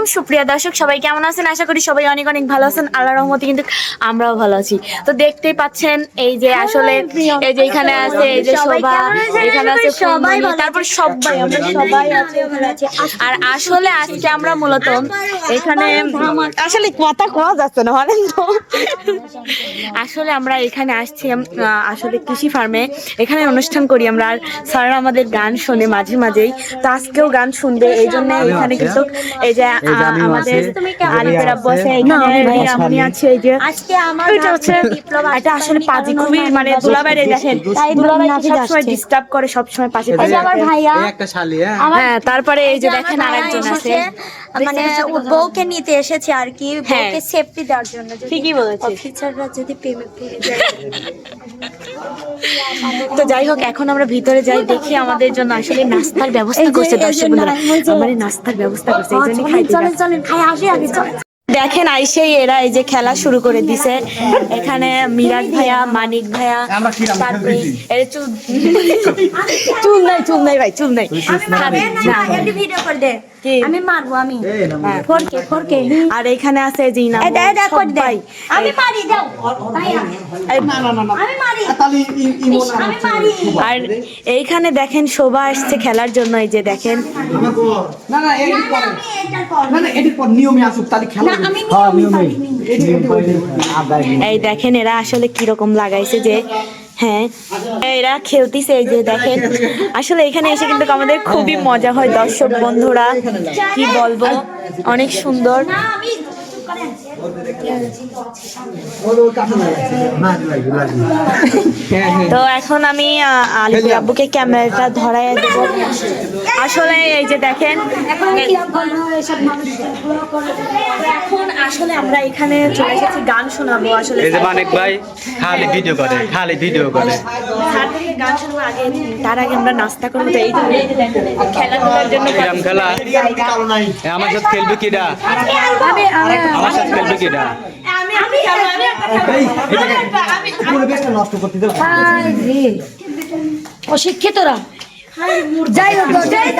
আলাইকুম। সুপ্রিয়া দর্শক সবাই কেমন আছেন? আশা করি সবাই অনেক অনেক ভালো আছেন। আল্লাহ রহমতে কিন্তু আমরাও ভালো আছি। তো দেখতেই পাচ্ছেন এই যে আসলে এই যে এখানে আছে এই যে শোভা এখানে আছে সবাই তারপর সবাই আমরা সবাই আছি। আর আসলে আজকে আমরা মূলত এখানে আসলে কথা কোয়া যাচ্ছে না বলেন তো। আসলে আমরা এখানে আসছি আসলে কৃষি ফার্মে। এখানে অনুষ্ঠান করি আমরা। আর স্যার আমাদের গান শোনে মাঝে মাঝেই। তো আজকেও গান শুনবে এই জন্য এখানে কিন্তু এই যে আমাদের আলিপের আব্বু আছে এখানে? রিয়ামনি আছে এই যে আজকে আমার এটা হচ্ছে এটা আসলে পাজি খুবই মানে দুলাবাইরে দেখেন তাই দুলাবাই সবসময় ডিস্টার্ব করে সবসময় পাশে এই আমার ভাইয়া একটা শালি হ্যাঁ? হ্যাঁ তারপরে এই যে দেখেন আরেকজন আছে। মানে বউকে নিতে এসেছে আর কি হ্যাঁ। বউকে সেফটি দেওয়ার জন্য ঠিকই বলেছে। অফিসাররা যদি প্রেমে পড়ে যায়। তো যাই হোক এখন আমরা ভিতরে যাই দেখি আমাদের জন্য আসলে নাস্তার ব্যবস্থা করছে দর্শক বন্ধুরা। আমার নাস্তার ব্যবস্থা করছে এই জন্য চলেন চলেন চলেন খাই আসি আগে চলেন। দেখেন আইসেই এরা এই যে খেলা শুরু করে দিছে। এখানে মিরাজ ভাইয়া মানিক ভাইয়া আমরা তারপরে চুল চুল নাই চুল নাই ভাই চুল নাই। না, ভিডিও করে দে? আমি মারবো আমি। এই না, হ্যাঁ। ফোরকে ফোরকে আর এখানে আছে যে করে দে আমি মারি দাও না না না না আমি মারি। তাহলে ই- আমি মারি। আর এইখানে দেখেন শোভা আসছে খেলার জন্য এই যে দেখেন। না না এডিট পরে কর। না না এডিট নিয়মে আসুক তাহলে খেলা না। আমি নিয়ম এই দেখেন এরা আসলে কীরকম লাগাইছে যে হ্যাঁ এরা খেলতিছে এই যে দেখেন। আসলে এখানে এসে কিন্তু আমাদের খুবই মজা হয় দর্শক বন্ধুরা। কি বলব? অনেক সুন্দর। তো এখন আমি আলিপুর আব্বুকে ক্যামেরাটা ধরাই দেব। আসলে এই যে দেখেন এখন কিরম করব এসব মানুষ এখন আসলে আমরা এখানে চলে এসেছি গান শোনাবো আসলে। এই যে মানিক ভাই খালি ভিডিও করে খালি ভিডিও করে। গান শুনব আগে তার আগে আমরা নাস্তা করব তো এই খেলাধুলার জন্য খেলা। আমার সাথে খেলবে কিডা? আমার সাথে খেলবে কিডা আমি আমি আমি পরিবেশটা নষ্ট করতে দেবো অশিক্ষিতরা যাই হোক যাই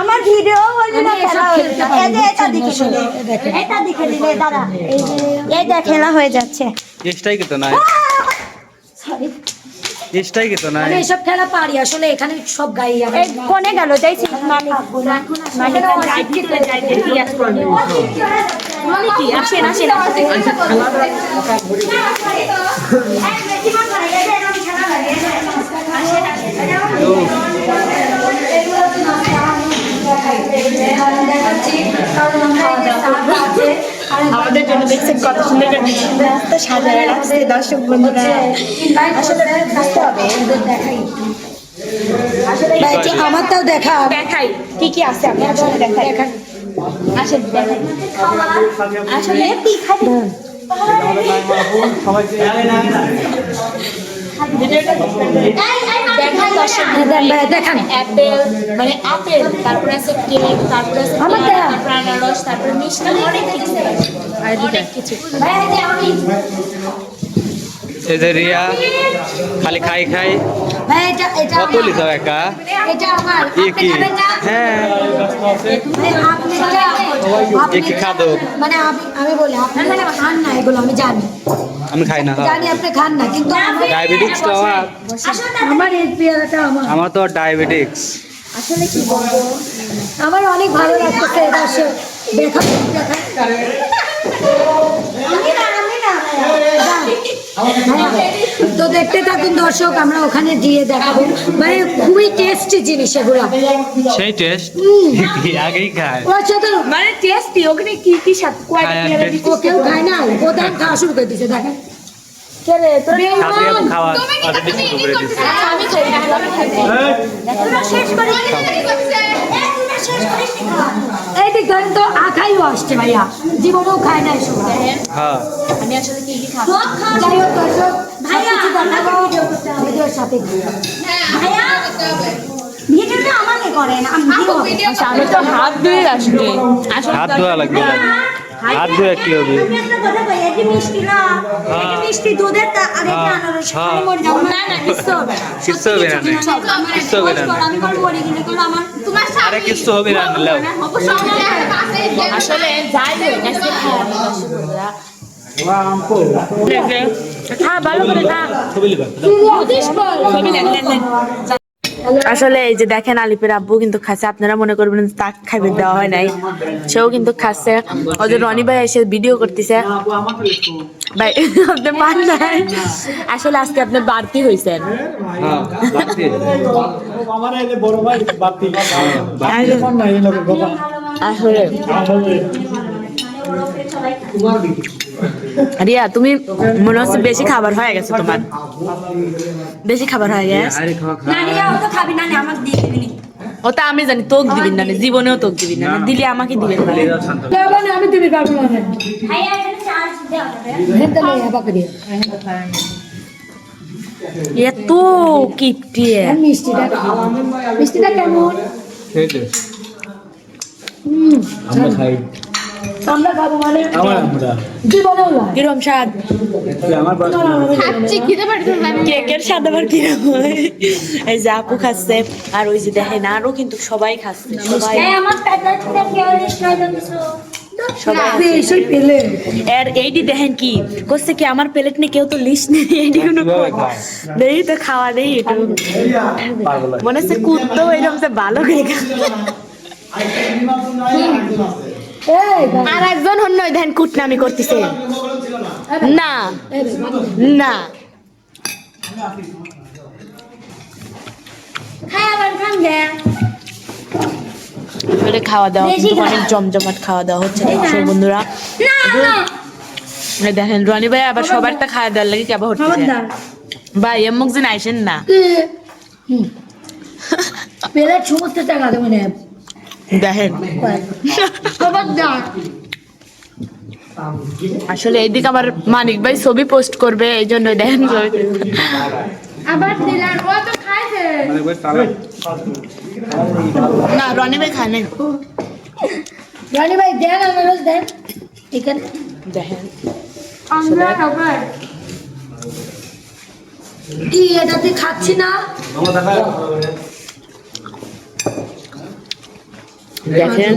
আমার ভিডিও না খেলা না। এটা দেখে নিলে এটা দেখে নিলে দাঁড়া। এই যে এই খেলা হয়ে যাচ্ছে। চেষ্টাই কি তো নাই এসটাই কি না আমি এসব খেলা পারি আসলে এখানে সব গাই আমি এই কোনে গেল যাইছি মালিক মালিক কি আসেন আসেন আমাদের জন্য দেখছেন কত সুন্দর রাস্তা সাজায় রাখছে দর্শক বন্ধুরা। আসলে থাকতে হবে আমার তাও আমারটাও দেখা দেখাই কি কি আছে আপনার আসলে দেখাই। আসেন দেখাই। আসলে কি দেখান অ্যাপেল মানে আপেল তারপরে আছে কেক তারপরে আছে আমার পেয়ারা, দেয়া। তারপরে আনারস তারপরে মিষ্টি অনেক কিছু অনেক কিছু এই যে রিয়া খালি খাই খাই কত। লিখাও একা এ কি হ্যাঁ এ কি খাদক? মানে আমি বলি আপনি এটা খান না এগুলো আমি জানি আমি খাই না। জানি আপনি খান না কিন্তু আমার- ডায়াবেটিক্স তো আমার আমার এই পেয়ারাটা আমার আমার তো ডায়াবেটিক্স। আসলে কি বলব? আমার অনেক ভালো লাগতেছে এটা সে দেখা দেখা তো দেখতে থাকুন দর্শক আমরা ওখানে দিয়ে দেখাবো। মানে খুবই টেস্টি জিনিস এগুলো। সেই টেস্ট আগেই খায়। মানে টেস্টি ওখানে কি কি স্বাদ। দিচ্ছে? ও কেউ খায় না ও দেখ খাওয়া শুরু করে দিছে দেখেন। জীবনেও খায় না এসব হ্যাঁ। আমি আসলে কি কি যাই হোক দর্শক ভিডিওর সাথে ভিডিওটা আমাকে করেন আমি তো হাত ধুয়ে আসছি। হাত ধোয়া লাগবে। হাত ধোয়া হবে একটা কথা কই এই যে মিষ্টি না এই যে মিষ্টি দুধের তা আর হ্যাঁ, হ্যাঁ। হবে হবে হবে আরে কিছু হবে না আসলে যাই করা। খা ভালো করে খা। ছবি লেন, লেন, লেন। আসলে এই যে দেখেন আলিপের আব্বু কিন্তু খাচ্ছে আপনারা মনে করবেন তাক খাইবে দেওয়া হয় নাই। সেও কিন্তু খাচ্ছে। ওদের রনি ভাই এসে ভিডিও করতেছে। ভাই আপনি পান নাই? আসলে আজকে আপনি বাড়তি হয়েছেন হ্যাঁ আসলে- রিয়া তুমি মনে হচ্ছে বেশি খাবার হয়ে গেছে তোমার। বেশি খাবার হয়ে গেছে? ও তো দিবি আমি জানি তোক দিবেন না জীবনেও তোক দিবি না দিলে আমাকে দিবেন না। মানে আমি দিবি পারব না এত কিপটি মিষ্টিটা মিষ্টিটা কেমন? খেয়েছে আমরা খাই। আমরা খাব মানে? জীবনেও না কিরম স্বাদ? কেকের স্বাদ আবার কিরম? এই যে আপু খাচ্ছে আর ওই যে দেখেন আরও কিন্তু সবাই খাচ্ছে সবাই। পেলে। আর এইটি দেখেন কি করছে কি আমার প্লেট নিয়ে কেউ তো লিস্ট নেই এইটি কোনো দেই তো খাওয়া দেই একটু। মনে হচ্ছে কুত্তো এরকম সে ভালো খায়। আর একজন অন্য দেখেন কুটনামি করতেছে। না না। খাওয়া দাওয়া কিন্তু অনেক জমজমাট খাওয়া দাওয়া হচ্ছে বন্ধুরা। দেখেন রনি ভাই আবার সবার তা খাওয়া দাওয়ার লাগে কেবা হচ্ছে। ভাই এমুক দিন আইসেন না। প্লেট সমস্ত টাকা দেবো না। দেখেন। আসলে এইদিকে আবার মানিক ভাই ছবি পোস্ট করবে এই জন্য দেখেন আবার দিলেন, ও তো খাইছে। না রনি ভাই খায় নাই। রানী ভাই দেন আনারস দেন। এখানে। দেখেন। আমরা খাবার। কি এটাতে খাচ্ছি না? দেখেন?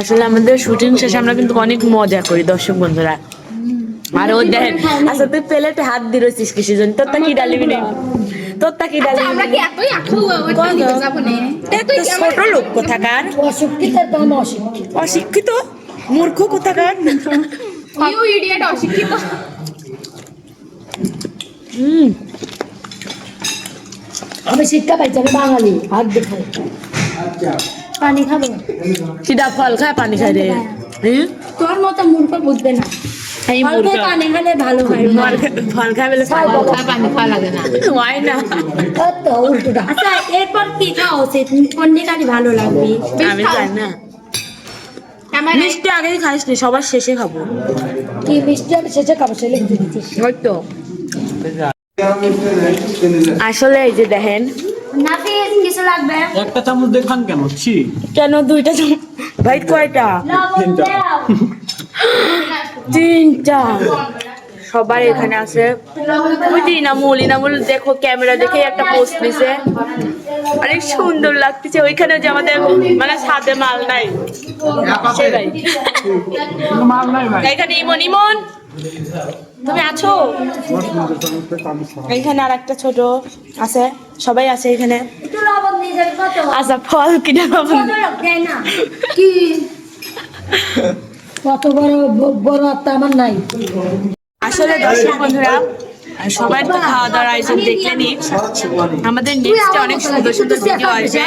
আসলে আমাদের শুটিং শেষে আমরা কিন্তু অনেক মজা করি দর্শক বন্ধুরা। আর ও দেখেন আচ্ছা তুই প্লেটে হাত দিয়ে রয়েছিস কিসের জন্য? তোর তা কি ডালিবি নেই তোর তা কি ডালিবি আমরা কি এতই না? ছোট লোক কোথাকার? অশিক্ষিত অশিক্ষিত। অশিক্ষিত? মূর্খ কোথাকার? ইউ ইডিয়েট অশিক্ষিত। হুম। আমি শিক্ষা পাইছি আমি বাঙালি। হাত দেখাই পানি খাব? সিধা ফল খায় পানি খায় রে। তোর মতো মূর্খ বুঝবে না। পানি খেলে ভালো হয়। ফল ফল খায় বলে পানি খাওয়া লাগে না। হয় না। কত উল্টোটা। আচ্ছা এরপর কি খাওয়া উচিত? ভালো লাগবে। আমি জানি না। আমার মিষ্টি আগেই খাইস নি সবার শেষে খাব। কি মিষ্টি আমি শেষে খাব সে লিখে দিচ্ছি আসলে এই যে দেখেন। নাফিস কিছু লাগবে? একটা চামচ দেখান কেন? ছি। কেন দুইটা চাম- ভাই কয়টা? তিনটা। সবাই এখানে আছে। ওই যে ইনামুল ইনামুল দেখো ক্যামেরা দেখে একটা পোস্ট দিছে। অনেক সুন্দর লাগতেছে ওইখানে যে আমাদের মানে সাথে মাল নাই। এখানে ইমন ইমন। তুমি আছো? এইখানে আর একটা ছোট আছে। সবাই আছে এখানে। আচ্ছা ফল কিনে কি? কত বড় বড় আত্মা আমার নাই। আসলে দর্শক বন্ধুরা সবাই তো খাওয়া দাওয়ার আয়োজন দেখলে দেখলেনি আমাদের নেক্সটে অনেক সুন্দর সুন্দর ভিডিও আসবে।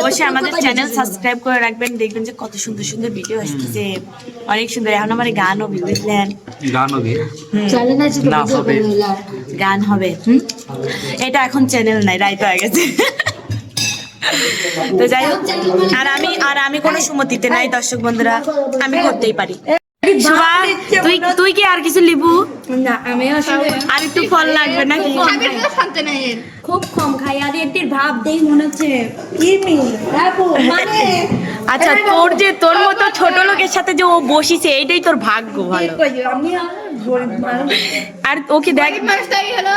অবশ্যই আমাদের চ্যানেল সাবস্ক্রাইব করে রাখবেন। দেখবেন যে কত সুন্দর সুন্দর ভিডিও আসতেছে। অনেক সুন্দর। এখন আমার গান হবে বুঝলেন গান হবে না হবে। গান হবে। হুম? এটা এখন চ্যানেল নাই রাইট হয়ে গেছে। তো যাই হোক। আর আমি আর আমি কোনো সুমতিতে নাই দর্শক বন্ধুরা। আমি করতেই পারি। তুই তুই কি আর কিছু লিবু? না আমি আসলে আর একটু ফল লাগবে এর। খুব কম খাই। আর এটির ভাব দেই মনে হচ্ছে কি মানে আচ্ছা তোর যে তোর মতো ছোট লোকের সাথে যে ও বসিছে এইটাই তোর ভাগ্য ভালো। আমি আর ওকে দেখ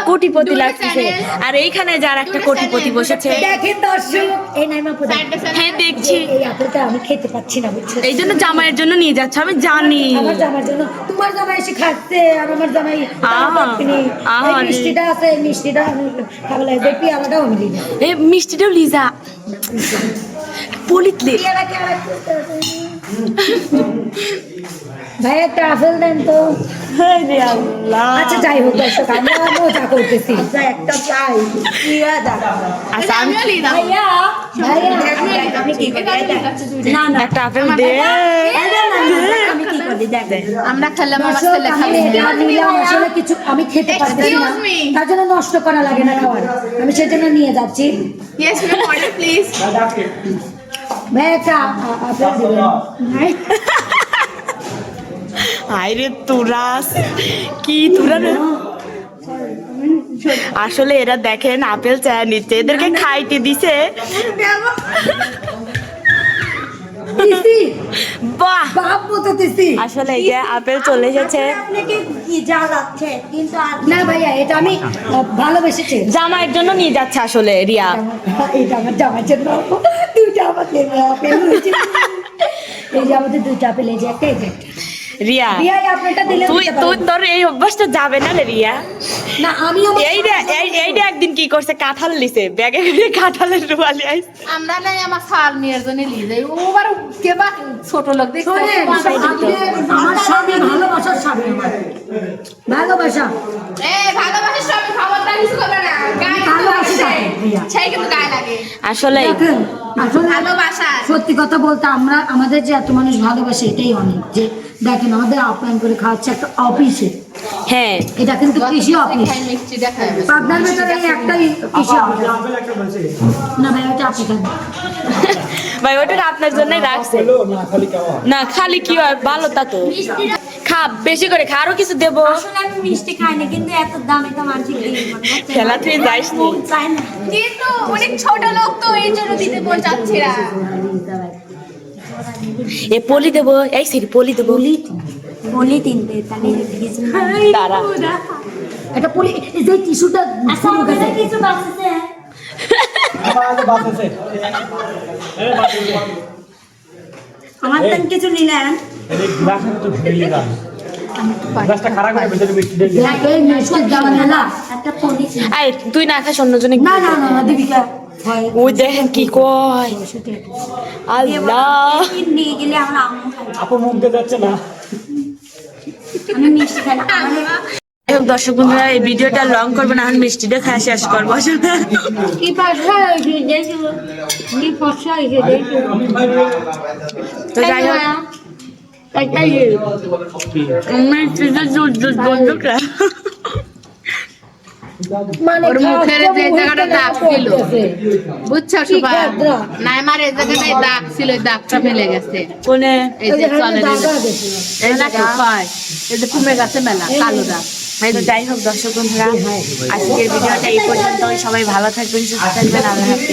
কোটিপতি channel, আর এইখানে যার একটা কোটিপতি বসেছে। দেখেন দর্শক এই। হ্যাঁ দেখছি। এই আমি খেতে পাচ্ছি না বুঝছ? এই জন্য জামাইয়ের জন্য নিয়ে যাচ্ছে আমি জানি। আমার জামার জন্য। তোমার জামাই এসে খাচ্ছে আর আমার জামাই এই মিষ্টিটা আছে মিষ্টিটা আমি খাব লাগে দেখবি আলাদাও আমি এই মিষ্টিটাও লিজা। পলিতলে ভাই একটা আপেল দেন তো। আচ্ছা যাই হোক দর্শক আমরা মজা করতেছি। একটা চাই। আচ্ছা আমি একটা আপেল দে। আমরা খেলাম আসলে কিছু আমি খেতে পারতেছি না। তার জন্য নষ্ট করা লাগে না খাবার আমি সেজন্য নিয়ে যাচ্ছি। প্লিজ ভাই একটা আপেল দিবেন। আরে তুরাস। কি তুরা আসলে এরা দেখেন আপেল চায় নিচ্ছে। এদেরকে খাইতে দিছে। বাহ! আসলে এই যে আপেল চলে এসেছে। না ভাইয়া এটা আমি ভালোবেসেছি। জামাইয়ের জন্য নিয়ে যাচ্ছে আসলে রিয়া। এটা আমার জামার জন্য। দুইটা আমাদের আপেল এই যে আমাদের দুইটা আপেল এই যে একটা এই যে একটা। রিয়া রিয়া এই দিলে তুই তুই তোর এই অভ্যাসটা যাবে না রে রিয়া। না আমি এইটা এইটা একদিন কি করছে? কাঁঠাল লিছে ব্যাগে করে কাঁঠালের রুয়ালি আইছে। আমরা নাই আমার সাল মেয়ের জন্য নিয়ে যাই ওবার কে বা ছোট লোক দেখতে। আমার স্বামী ভালোবাসার স্বামী। ভালোবাসা। এ ভালোবাসার খবরদার কিছু করবে না। গায়ে কিন্তু। সেই গায়ে লাগে। আসলে আসলে ভালোবাসা। সত্যি কথা বলতে আমরা আমাদের যে এত মানুষ ভালোবাসে এটাই অনেক। যে দেখেন আমাদের আপ্যায়ন করে খাওয়াচ্ছে একটা অফিসে হ্যাঁ। এটা কিন্তু কৃষি অফিস পাবনার ভেতরে একটাই কৃষি অফিস একটা না ভাই ওটা আপনি খান। ভাই ওটা আপনার জন্যই রাখছে। না খালি খাওয়া। না খালি কি হয়? ভালো তা তো। খা বেশি করে খা আরও কিছু দেবো। আসলে আমি মিষ্টি খাই না কিন্তু এত দাম এটা মানছি কি হচ্ছে খেলা তুই যাইস না। কিন্তু অনেক ছোট লোক তো এই জন্য দিতে চাচ্ছে না। এ পলি দেবো এই সিরি পলি দেবো। বলি তিনটে তাহলে ভিজ দাঁড়া। এটা পলি এই যে টিস্যুটা আচ্ছা আমাদের কিছু বাঁচছে। আমার তেন কিছু নিলেন এই তো গ্লাসটা খারাপ। এই না একটা পলি আই তুই না খাস অন্যজনে না না না ওই দেখেন কি কয়? আল্লাহ। নিয়ে গেলে আমরা আপু মুখ দিয়ে যাচ্ছে না। দর্শক বন্ধুরা এই ভিডিওটা লং করব না এখন মিষ্টিটা খাওয়া শেষ করব তো যাই হোক। ওর মুখের যে জায়গাটা দাগ ছিল। বুঝছ সুভা খাদ্রা? না আমার এই জায়গাটায় দাগ ছিল ওই দাগটা ফেলে গেছে। কোনে? এই যে চলে এই না কয় এই যে কুমে গেছে মেলা কালো দাগ। যাই হোক দর্শক বন্ধুরা আজকের ভিডিওটা এই পর্যন্ত সবাই ভালো থাকবেন সুস্থ থাকবেন আল্লাহ হাফেজ।